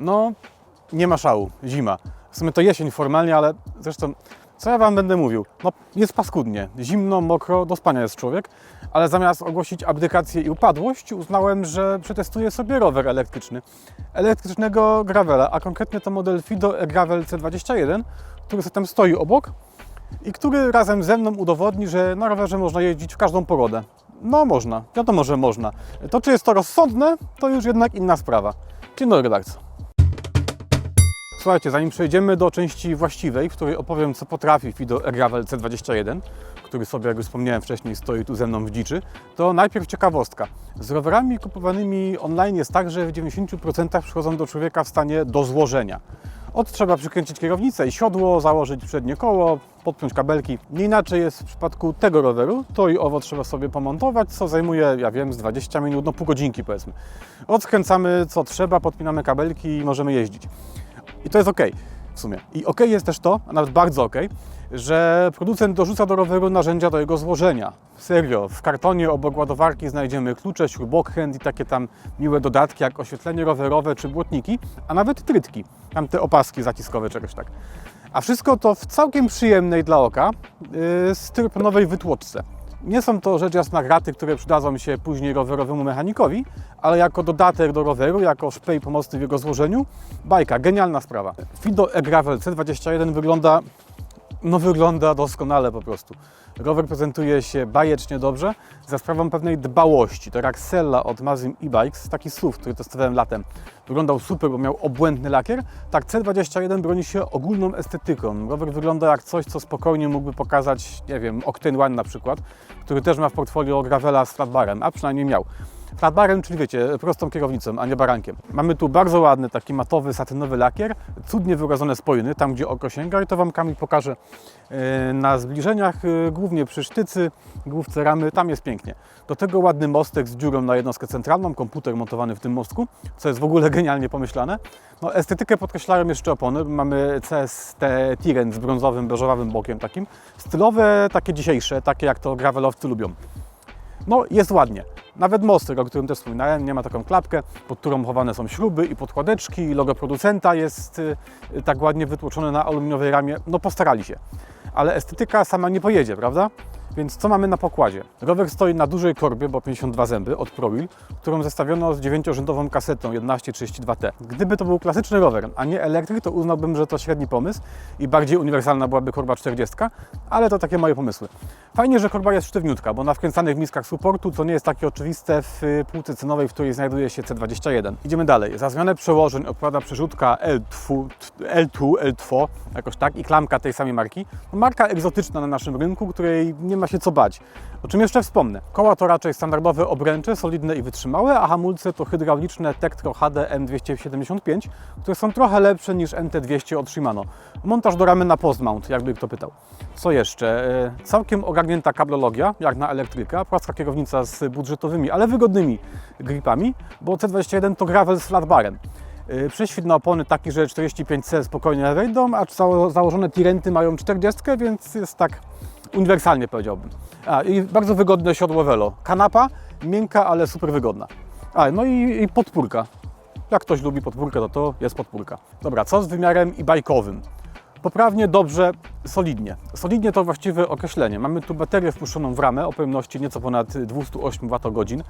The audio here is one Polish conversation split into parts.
No, nie ma szału, zima. W sumie to jesień formalnie, ale zresztą, co ja Wam będę mówił? No, jest paskudnie, zimno, mokro, do spania jest człowiek, ale zamiast ogłosić abdykację i upadłość, uznałem, że przetestuję sobie rower elektryczny. Elektrycznego Gravela, a konkretnie to model Fido Gravel C21, który tam stoi obok i który razem ze mną udowodni, że na rowerze można jeździć w każdą pogodę. No można, wiadomo, że można. To czy jest to rozsądne, to już jednak inna sprawa. Dzień dobry redakcja. Słuchajcie, zanim przejdziemy do części właściwej, w której opowiem, co potrafi Fido Gravel C21, który sobie, jak już wspomniałem wcześniej, stoi tu ze mną w dziczy, to najpierw ciekawostka. Z rowerami kupowanymi online jest tak, że w 90% przychodzą do człowieka w stanie do złożenia. Od trzeba przykręcić kierownicę i siodło, założyć przednie koło, podpiąć kabelki. Nie inaczej jest w przypadku tego roweru. To i owo trzeba sobie pomontować, co zajmuje, ja wiem, z 20 minut, no pół godzinki powiedzmy. Odkręcamy co trzeba, podpinamy kabelki i możemy jeździć. I to jest ok w sumie. I ok jest też to, a nawet bardzo ok, że producent dorzuca do roweru narzędzia do jego złożenia. Serio, w kartonie obok ładowarki znajdziemy klucze, śrubokręt i takie tam miłe dodatki jak oświetlenie rowerowe czy błotniki, a nawet trytki, tam te opaski zaciskowe, czegoś tak. A wszystko to w całkiem przyjemnej dla oka yy, styropianowej wytłoczce. Nie są to rzecz jasna graty, które przydadzą się później rowerowemu mechanikowi, ale jako dodatek do roweru, jako szpej pomocny w jego złożeniu, bajka, genialna sprawa. Fido e-Gravel C21 wygląda, no wygląda doskonale po prostu. Rower prezentuje się bajecznie dobrze, za sprawą pewnej dbałości. To Sella od Mazim e-Bikes, taki SUV, który testowałem latem, wyglądał super, bo miał obłędny lakier. Tak C21 broni się ogólną estetyką. Rower wygląda jak coś, co spokojnie mógłby pokazać, nie wiem, Octane One na przykład, który też ma w portfolio Gravela z flatbarem, a przynajmniej miał. Flatbarem, czyli wiecie, prostą kierownicą, a nie barankiem. Mamy tu bardzo ładny, taki matowy, satynowy lakier, cudnie wyrażone spojny, tam gdzie oko sięga i to Wam Kamil pokaże e, na zbliżeniach, e, głównie przy sztycy, główce ramy, tam jest pięknie. Do tego ładny mostek z dziurą na jednostkę centralną, komputer montowany w tym mostku, co jest w ogóle genialnie pomyślane. No, estetykę podkreślają jeszcze opony, mamy CST Tirent z brązowym, beżowym bokiem takim, stylowe, takie dzisiejsze, takie jak to gravelowcy lubią. No, jest ładnie. Nawet mostek, o którym też wspominałem, nie ma taką klapkę, pod którą chowane są śruby i podkładeczki. Logo producenta jest y, y, tak ładnie wytłoczone na aluminiowej ramie. No, postarali się. Ale estetyka sama nie pojedzie, prawda? Więc co mamy na pokładzie? Rower stoi na dużej korbie, bo 52 zęby od ProWheel, którą zestawiono z dziewięciorzędową kasetą 1132T. Gdyby to był klasyczny rower, a nie elektryk, to uznałbym, że to średni pomysł i bardziej uniwersalna byłaby korba 40, ale to takie moje pomysły. Fajnie, że korba jest sztywniutka, bo na wkręcanych miskach supportu, co nie jest takie oczywiste w y, półce cenowej, w której znajduje się C21. Idziemy dalej. Za zmianę przełożeń odpowiada przerzutka L2, L2, L2 jakoś tak, i klamka tej samej marki. Marka egzotyczna na naszym rynku, której nie ma się co bać. O czym jeszcze wspomnę? Koła to raczej standardowe obręcze, solidne i wytrzymałe, a hamulce to hydrauliczne Tektro HD M275, które są trochę lepsze niż MT200 od Shimano. Montaż do ramy na postmount, jakby kto pytał. Co jeszcze? E, Całkiem ogarnięta kablologia, jak na elektryka, płaska kierownica z budżetowymi, ale wygodnymi gripami, bo C21 to gravel z flatbarem. Yy, Prześwit na opony taki, że 45C spokojnie wejdą, a zało- założone Tirenty mają 40, więc jest tak uniwersalnie powiedziałbym. A, i bardzo wygodne siodło Velo. Kanapa, miękka, ale super wygodna. A, no i, i podpórka. Jak ktoś lubi podpórkę, to to jest podpórka. Dobra, co z wymiarem i bajkowym? Poprawnie, dobrze, solidnie. Solidnie to właściwe określenie. Mamy tu baterię wpuszczoną w ramę o pojemności nieco ponad 208 Wh,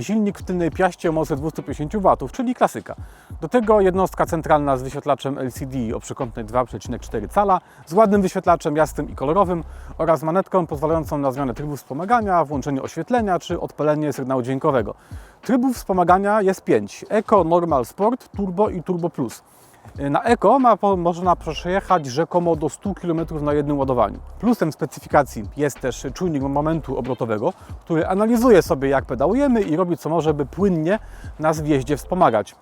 silnik w tylnej piaście o mocy 250 W, czyli klasyka. Do tego jednostka centralna z wyświetlaczem LCD o przekątnej 2,4 cala, z ładnym wyświetlaczem jasnym i kolorowym oraz manetką pozwalającą na zmianę trybu wspomagania, włączenie oświetlenia czy odpalenie sygnału dźwiękowego. Trybów wspomagania jest 5: Eco, Normal, Sport, Turbo i Turbo Plus. Na Eko ma, można przejechać rzekomo do 100 km na jednym ładowaniu. Plusem specyfikacji jest też czujnik momentu obrotowego, który analizuje sobie jak pedałujemy i robi co może, by płynnie nas w jeździe wspomagać.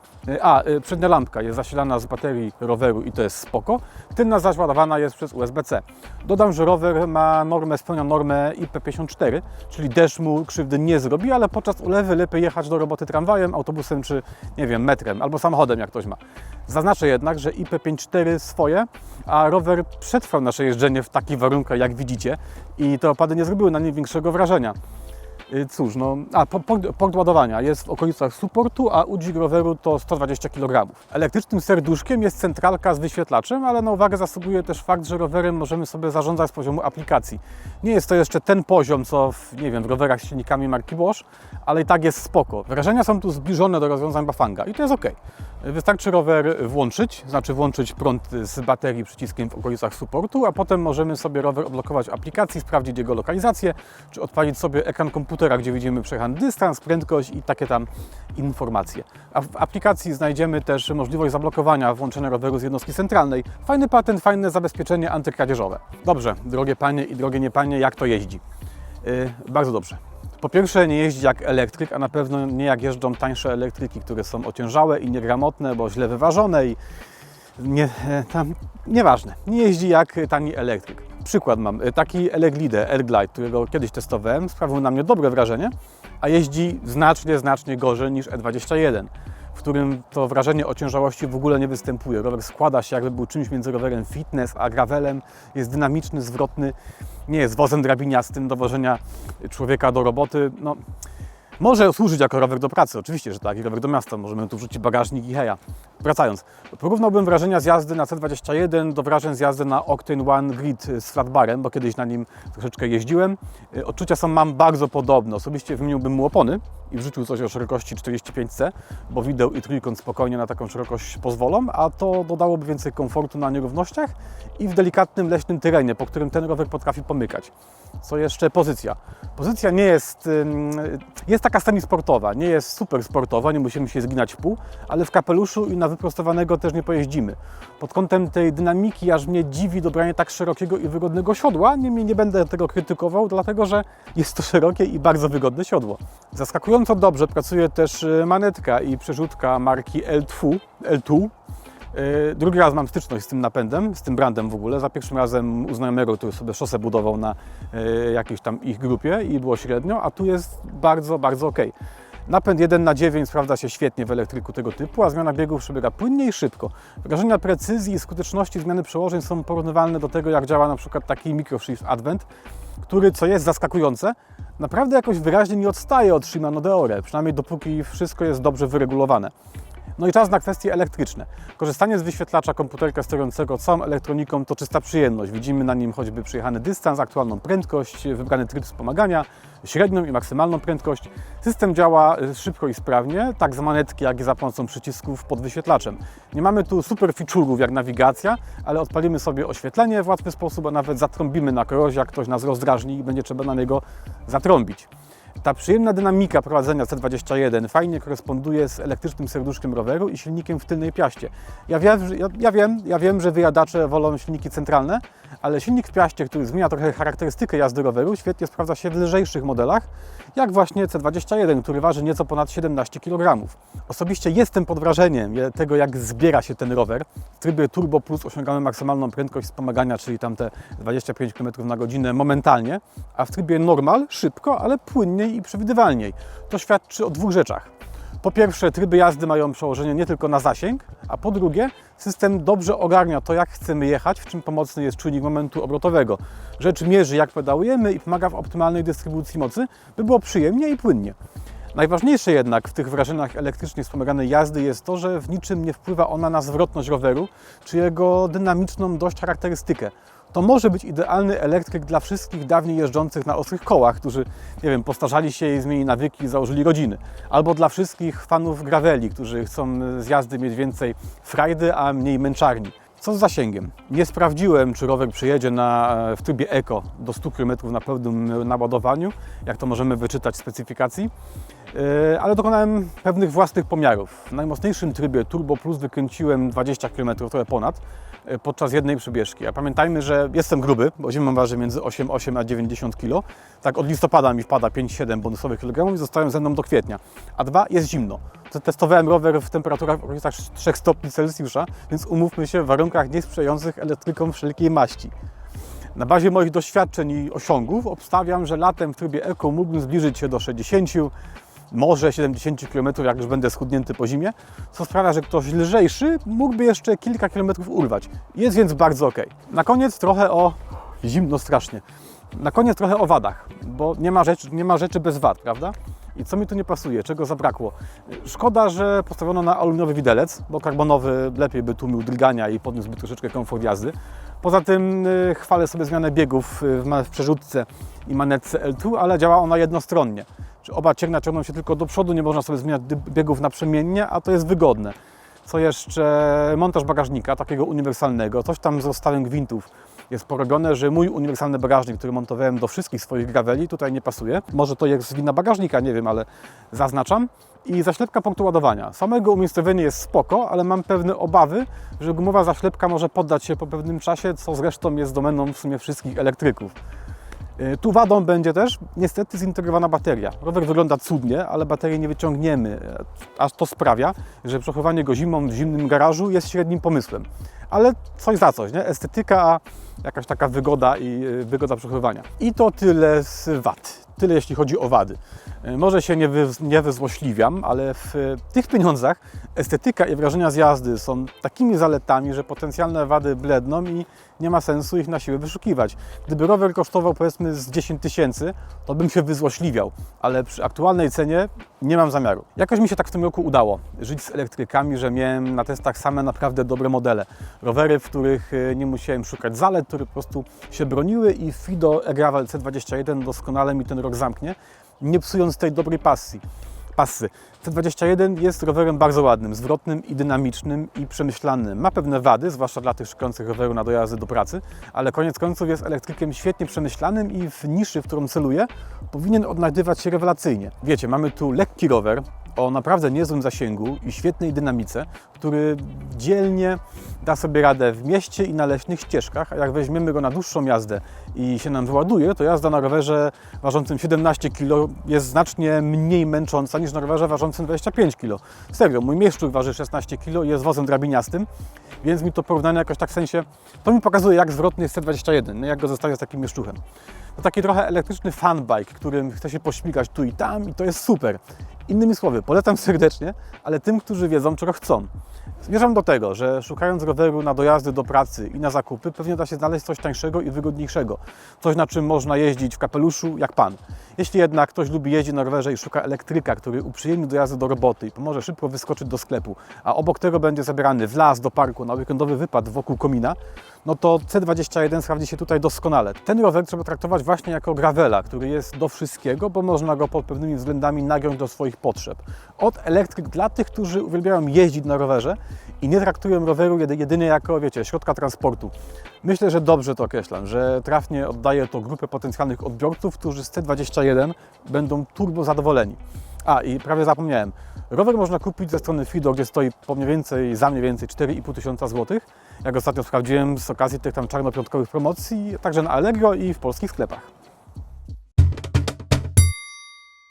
A, y, przednia lampka jest zasilana z baterii roweru i to jest spoko. Tylna zaś ładowana jest przez USB-C. Dodam, że rower ma normę, spełnia normę IP54, czyli deszcz mu krzywdy nie zrobi, ale podczas ulewy lepiej jechać do roboty tramwajem, autobusem czy, nie wiem, metrem albo samochodem, jak ktoś ma. Zaznaczę jednak, że IP54 swoje, a rower przetrwał nasze jeżdżenie w takich warunkach, jak widzicie i te opady nie zrobiły na nim większego wrażenia. Y, Cóż, no, a po- port, port ładowania jest w okolicach supportu, a udźwig roweru to 120 kg. Elektrycznym serduszkiem jest centralka z wyświetlaczem, ale na uwagę zasługuje też fakt, że rowerem możemy sobie zarządzać z poziomu aplikacji. Nie jest to jeszcze ten poziom, co w, nie wiem, w rowerach z silnikami marki Bosch, ale i tak jest spoko. Wrażenia są tu zbliżone do rozwiązań Bafanga i to jest ok. Wystarczy rower włączyć, znaczy włączyć prąd z baterii przyciskiem w okolicach supportu, a potem możemy sobie rower odblokować w aplikacji, sprawdzić jego lokalizację, czy odpalić sobie ekran komputera, gdzie widzimy przejechany dystans, prędkość i takie tam informacje. A w aplikacji znajdziemy też możliwość zablokowania włączenia roweru z jednostki centralnej. Fajny patent, fajne zabezpieczenie antykradzieżowe. Dobrze, drogie panie i drogie nie panie, jak to jeździ? Yy, bardzo dobrze. Po pierwsze, nie jeździ jak elektryk, a na pewno nie jak jeżdżą tańsze elektryki, które są ociężałe i niegramotne, bo źle wyważone i nie, e, tam, nieważne. Nie jeździ jak tani elektryk. Przykład mam. E, Taki Eleglide Airglide, którego kiedyś testowałem, sprawił na mnie dobre wrażenie, a jeździ znacznie, znacznie gorzej niż E21, w którym to wrażenie ociężałości w ogóle nie występuje. Rower składa się jakby był czymś między rowerem fitness a gravelem, jest dynamiczny, zwrotny, nie jest wozem drabiniastym do wożenia człowieka do roboty. No, może służyć jako rower do pracy, oczywiście, że tak, i rower do miasta. Możemy tu wrzucić bagażnik i heja. Wracając, porównałbym wrażenia z jazdy na C21 do wrażeń z jazdy na Octane One Grid z flatbarem, bo kiedyś na nim troszeczkę jeździłem. Y, Odczucia są mam bardzo podobne. Osobiście wymieniłbym mu opony i wrzucił coś o szerokości 45C, bo wideł i trójkąt spokojnie na taką szerokość pozwolą, a to dodałoby więcej komfortu na nierównościach i w delikatnym leśnym terenie, po którym ten rower potrafi pomykać. Co jeszcze? Pozycja. Pozycja nie jest, jest taka semi-sportowa, nie jest super sportowa, nie musimy się zginać w pół, ale w kapeluszu i na wyprostowanego też nie pojeździmy. Pod kątem tej dynamiki aż mnie dziwi dobranie tak szerokiego i wygodnego siodła, niemniej nie będę tego krytykował, dlatego że jest to szerokie i bardzo wygodne siodło. Zaskakująco dobrze pracuje też y, manetka i przerzutka marki L2, L2 Yy, Drugi raz mam styczność z tym napędem, z tym brandem w ogóle. Za pierwszym razem u znajomego, który sobie szosę budował na yy, jakiejś tam ich grupie i było średnio, a tu jest bardzo, bardzo ok. Napęd 1 na 9 sprawdza się świetnie w elektryku tego typu, a zmiana biegów przebiega płynnie i szybko. Wrażenia precyzji i skuteczności zmiany przełożeń są porównywalne do tego, jak działa przykład taki Microshift Advent, który, co jest zaskakujące, naprawdę jakoś wyraźnie nie odstaje od Shimano Deore, przynajmniej dopóki wszystko jest dobrze wyregulowane. No i czas na kwestie elektryczne. Korzystanie z wyświetlacza komputerka sterującego całą elektroniką to czysta przyjemność. Widzimy na nim choćby przejechany dystans, aktualną prędkość, wybrany tryb wspomagania, średnią i maksymalną prędkość. System działa y, szybko i sprawnie, tak z manetki, jak i za pomocą przycisków pod wyświetlaczem. Nie mamy tu super feature'ów jak nawigacja, ale odpalimy sobie oświetlenie w łatwy sposób, a nawet zatrąbimy na korozie, jak ktoś nas rozdrażni i będzie trzeba na niego zatrąbić. Ta przyjemna dynamika prowadzenia C21 fajnie koresponduje z elektrycznym serduszkiem roweru i silnikiem w tylnej piaście. Ja wiem, że- ja, ja wiem, ja wiem, że wyjadacze wolą silniki centralne, ale silnik w piaście, który zmienia trochę charakterystykę jazdy roweru, świetnie sprawdza się w lżejszych modelach, jak właśnie C21, który waży nieco ponad 17 kg. Osobiście jestem pod wrażeniem tego, jak zbiera się ten rower. W trybie Turbo Plus osiągamy maksymalną prędkość wspomagania, czyli tam te 25 km na godzinę momentalnie, a w trybie normal szybko, ale i przewidywalniej. To świadczy o dwóch rzeczach. Po pierwsze, tryby jazdy mają przełożenie nie tylko na zasięg, a po drugie, system dobrze ogarnia to, jak chcemy jechać, w czym pomocny jest czujnik momentu obrotowego. Rzecz mierzy, jak pedałujemy i pomaga w optymalnej dystrybucji mocy, by było przyjemnie i płynnie. Najważniejsze jednak w tych wrażeniach elektrycznie wspomaganej jazdy jest to, że w niczym nie wpływa ona na zwrotność roweru czy jego dynamiczną dość charakterystykę. To może być idealny elektryk dla wszystkich dawniej jeżdżących na ostrych kołach, którzy, nie wiem, postarzali się i zmienili nawyki i założyli rodziny. Albo dla wszystkich fanów graveli, którzy chcą z jazdy mieć więcej frajdy, a mniej męczarni. Co z zasięgiem? Nie sprawdziłem, czy rower przyjedzie na, w trybie Eco do 100 km na pełnym naładowaniu, jak to możemy wyczytać z specyfikacji, Yy, ale dokonałem pewnych własnych pomiarów. W najmocniejszym trybie Turbo Plus wykręciłem 20 km, trochę ponad, podczas jednej przebieżki. A pamiętajmy, że jestem gruby, bo zimą waży między 8,8 a 90 kg. Tak od listopada mi wpada 5-7 bonusowych kilogramów i zostają ze mną do kwietnia. A dwa, jest zimno. Testowałem rower w temperaturach w okolicach 3 stopni Celsjusza, więc umówmy się w warunkach niesprzyjających elektrykom wszelkiej maści. Na bazie moich doświadczeń i osiągów obstawiam, że latem w trybie Eco mógłbym zbliżyć się do 60, może 70 km, jak już będę schudnięty po zimie, co sprawia, że ktoś lżejszy mógłby jeszcze kilka kilometrów urwać. Jest więc bardzo ok. Na koniec trochę o zimno strasznie. Na koniec trochę o wadach, bo nie ma rzeczy, nie ma rzeczy bez wad, prawda? I co mi tu nie pasuje, czego zabrakło? Szkoda, że postawiono na aluminiowy widelec, bo karbonowy lepiej by tłumił drgania i podniósłby troszeczkę komfort jazdy. Poza tym y, chwalę sobie zmianę biegów y, w przerzutce i manetce L2, ale działa ona jednostronnie. Oba ciernia ciągną się tylko do przodu, nie można sobie zmieniać biegów naprzemiennie, a to jest wygodne. Co jeszcze? Montaż bagażnika, takiego uniwersalnego. Coś tam z rozstawem gwintów jest porobione, że mój uniwersalny bagażnik, który montowałem do wszystkich swoich graveli, tutaj nie pasuje. Może to jest wina bagażnika, nie wiem, ale zaznaczam. I zaślepka punktu ładowania. Samego umiejscowienie jest spoko, ale mam pewne obawy, że gumowa zaślepka może poddać się po pewnym czasie, co zresztą jest domeną w sumie wszystkich elektryków. Y, Tu wadą będzie też niestety zintegrowana bateria. Rower wygląda cudnie, ale baterii nie wyciągniemy, e, aż to sprawia, że przechowywanie go zimą w zimnym garażu jest średnim pomysłem. Ale coś za coś, nie? Estetyka, a jakaś taka wygoda i y, wygoda przechowywania. I to tyle z wad. Tyle jeśli chodzi o wady. Y, Może się nie, wy, nie wyzłośliwiam, ale w y, tych pieniądzach estetyka i wrażenia z jazdy są takimi zaletami, że potencjalne wady bledną i nie ma sensu ich na siłę wyszukiwać. Gdyby rower kosztował powiedzmy z 10 tysięcy, to bym się wyzłośliwiał, ale przy aktualnej cenie nie mam zamiaru. Jakoś mi się tak w tym roku udało żyć z elektrykami, że miałem na testach same naprawdę dobre modele. Rowery, w których y, nie musiałem szukać zalet, które po prostu się broniły i Fido e-Gravel C21 doskonale mi ten rok zamknie, nie psując tej dobrej pasji pasy. C21 jest rowerem bardzo ładnym, zwrotnym i dynamicznym i przemyślanym. Ma pewne wady, zwłaszcza dla tych szukających roweru na dojazdy do pracy, ale koniec końców jest elektrykiem świetnie przemyślanym i w niszy, w którą celuje, powinien odnajdywać się rewelacyjnie. Wiecie, mamy tu lekki rower o naprawdę niezłym zasięgu i świetnej dynamice, który dzielnie da sobie radę w mieście i na leśnych ścieżkach, a jak weźmiemy go na dłuższą jazdę i się nam wyładuje, to jazda na rowerze ważącym 17 kg jest znacznie mniej męcząca niż na rowerze ważącym 25 kg. Serio, mój mieszczuk waży 16 kg i jest wozem drabiniastym, więc mi to porównanie jakoś tak w sensie, to mi pokazuje jak zwrotny jest C21, nie? jak go zestawię z takim mieszczuchem. To taki trochę elektryczny fanbike, którym chce się pośmigać tu i tam i to jest super. Innymi słowy, polecam serdecznie, ale tym, którzy wiedzą, czego chcą. Zmierzam do tego, że szukając roweru na dojazdy do pracy i na zakupy, pewnie da się znaleźć coś tańszego i wygodniejszego. Coś, na czym można jeździć w kapeluszu, jak pan. Jeśli jednak ktoś lubi jeździć na rowerze i szuka elektryka, który uprzyjemni dojazdy do roboty i pomoże szybko wyskoczyć do sklepu, a obok tego będzie zabierany w las, do parku, na weekendowy wypad wokół komina, no to C21 sprawdzi się tutaj doskonale. Ten rower trzeba traktować właśnie jako gravela, który jest do wszystkiego, bo można go pod pewnymi względami nagiąć do swoich potrzeb. Od elektryk dla tych, którzy uwielbiają jeździć na rowerze i nie traktują roweru jedy- jedynie jako, wiecie, środka transportu. Myślę, że dobrze to określam, że trafnie oddaję to grupę potencjalnych odbiorców, którzy z C21 będą turbo zadowoleni. A i prawie zapomniałem. Rower można kupić ze strony Fido, gdzie stoi po mniej więcej, za mniej więcej 4,5 tysiąca złotych. Jak ostatnio sprawdziłem z okazji tych tam czarnopiątkowych promocji, także na Allegro i w polskich sklepach.